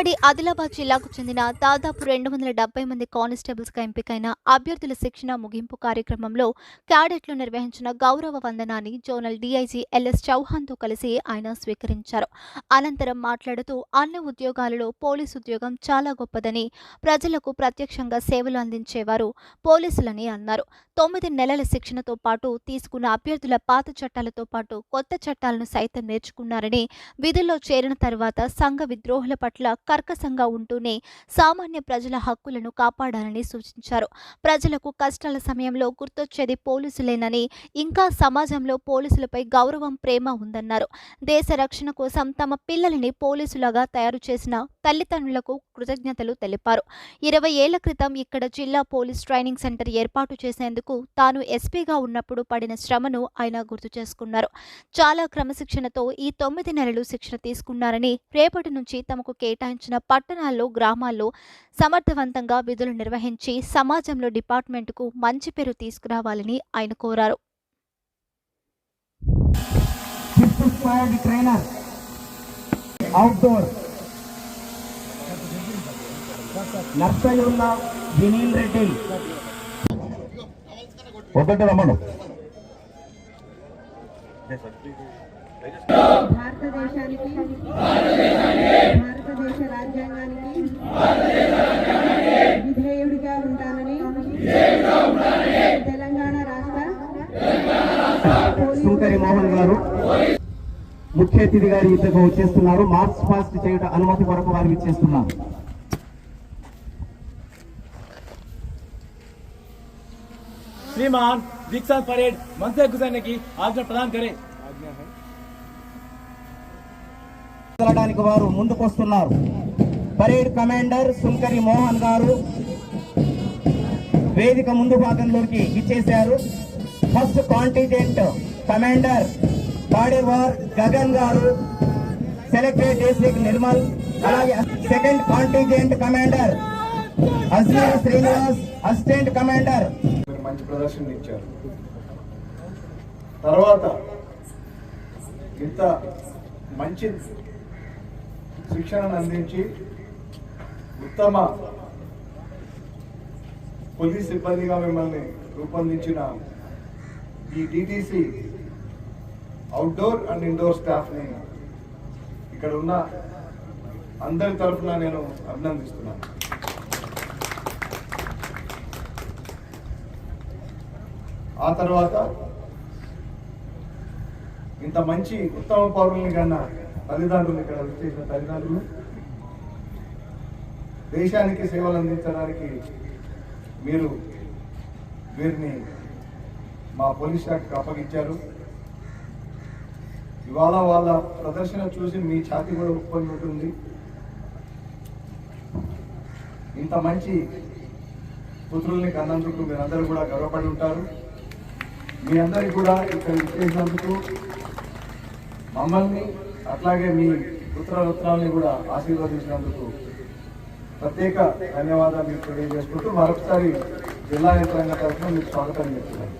ఉమ్మడి ఆదిలాబాద్ జిల్లాకు చెందిన దాదాపు రెండు వందల డెబ్బై మంది కానిస్టేబుల్స్గా ఎంపికైన అభ్యర్థుల శిక్షణ ముగింపు కార్యక్రమంలో క్యాడెట్లు నిర్వహించిన గౌరవ వందనాన్ని జోనల్ డీఐజీ ఎల్ఎస్ చౌహాన్తో కలిసి ఆయన స్వీకరించారు. అనంతరం మాట్లాడుతూ అన్ని ఉద్యోగాలలో పోలీసు ఉద్యోగం చాలా గొప్పదని ప్రజలకు ప్రత్యక్షంగా సేవలు అందించేవారు పోలీసులని అన్నారు. తొమ్మిది నెలల శిక్షణతో పాటు తీసుకున్న అభ్యర్థుల పాత చట్టాలతో పాటు కొత్త చట్టాలను సైతం నేర్చుకున్నారని విధుల్లో చేరిన తర్వాత సంఘ విద్రోహుల పట్ల కర్కశంగా ఉంటూనే సామాన్య ప్రజల హక్కులను కాపాడాలని సూచించారు. ప్రజలకు కష్టాల సమయంలో గుర్తొచ్చేది పోలీసులేనని ఇంకా సమాజంలో పోలీసులపై గౌరవం ప్రేమ ఉందన్నారు. దేశ రక్షణ కోసం తమ పిల్లలని పోలీసులుగా తయారు చేసిన తల్లిదండ్రులకు కృతజ్ఞతలు తెలిపారు. ఇరవై ఏళ్ళ క్రితం ఇక్కడ జిల్లా పోలీస్ ట్రైనింగ్ సెంటర్ ఏర్పాటు చేసేందుకు తాను ఎస్పీగా ఉన్నప్పుడు పడిన శ్రమను ఆయన గుర్తు చేసుకున్నారు. చాలా క్రమశిక్షణతో ఈ తొమ్మిది నెలలు శిక్షణ తీసుకున్నారని రేపటి నుంచి తమకు కేటాయించిన పట్టణాల్లో గ్రామాల్లో సమర్థవంతంగా విధులు నిర్వహించి సమాజంలో డిపార్ట్మెంట్కు మంచి పేరు తీసుకురావాలని ఆయన కోరారు. ఫిఫ్త్ అవుట్డోర్ నర్సయ్యున్న వినీల్ రెడ్డి. ఒకటి రమ్మను. భారతదేశానికి భారతదేశ రాజ్యాంగానికి విధేయుడిగా ఉంటానని తెలంగాణ రాష్ట్ర సుంకరి మోహన్ గారు ముఖ్య అతిథి గారి ఇద్దరు వచ్చేస్తున్నారు. మార్చ్ పాస్ట్ చేయట అనుమతి కొరకు వారికి ఇచ్చేస్తున్నారు. श्रीमान दीक्षांत परेड मंच से गुजरने की आज्ञा प्रदान करें వెళ్ళడానికి వారు ముందుకొస్తున్నారు పరేడ్ కమాండర్ సుంకరి మోహన్ గారు వేదిక ముందు భాగంలోకి ఇచ్చేశారు first contingent commander Padewar Gagan గారు సెలెక్టెడ్ డిస్ట్రిక్ట్ నిర్మల్ అలాగే second contingent commander Ajmeer Srinivas assistant commander మీరు మంచి ప్రదర్శన ఇచ్చారు. తర్వాత ఇంత మంచి శిక్షణను అందించి ఉత్తమ పోలీస్ సిబ్బందిగా మిమ్మల్ని రూపొందించిన ఈ డిటిసి అవుట్డోర్ అండ్ ఇండోర్ స్టాఫ్ని ఇక్కడ ఉన్న అందరి తరఫున నేను అభినందిస్తున్నాను. ఆ తర్వాత ఇంత మంచి ఉత్తమ పౌరుల్ని కన్నా తల్లిదండ్రులు ఇక్కడ చేసిన తల్లిదండ్రులు దేశానికి సేవలు అందించడానికి మీరు వీరిని మా పోలీస్ శాఖకు అప్పగించారు. ఇవాళ వాళ్ళ ప్రదర్శన చూసి మీ ఛాతి కూడా ఉప్పొంగి ఉంటుంది. ఇంత మంచి పుత్రుల్ని కన్నందుకు మీరందరూ కూడా గర్వపడి ఉంటారు. మీ అందరికి కూడా ఇక్కడ ఇచ్చేసినందుకు మమ్మల్ని అట్లాగే మీ పుత్రరత్నాల్ని కూడా ఆశీర్వదించినందుకు ప్రత్యేక ధన్యవాదాలు మీకు తెలియజేసుకుంటూ మరొకసారి జిల్లా యంత్రాంగ తరఫున మీకు స్వాగతం చెప్తున్నాను.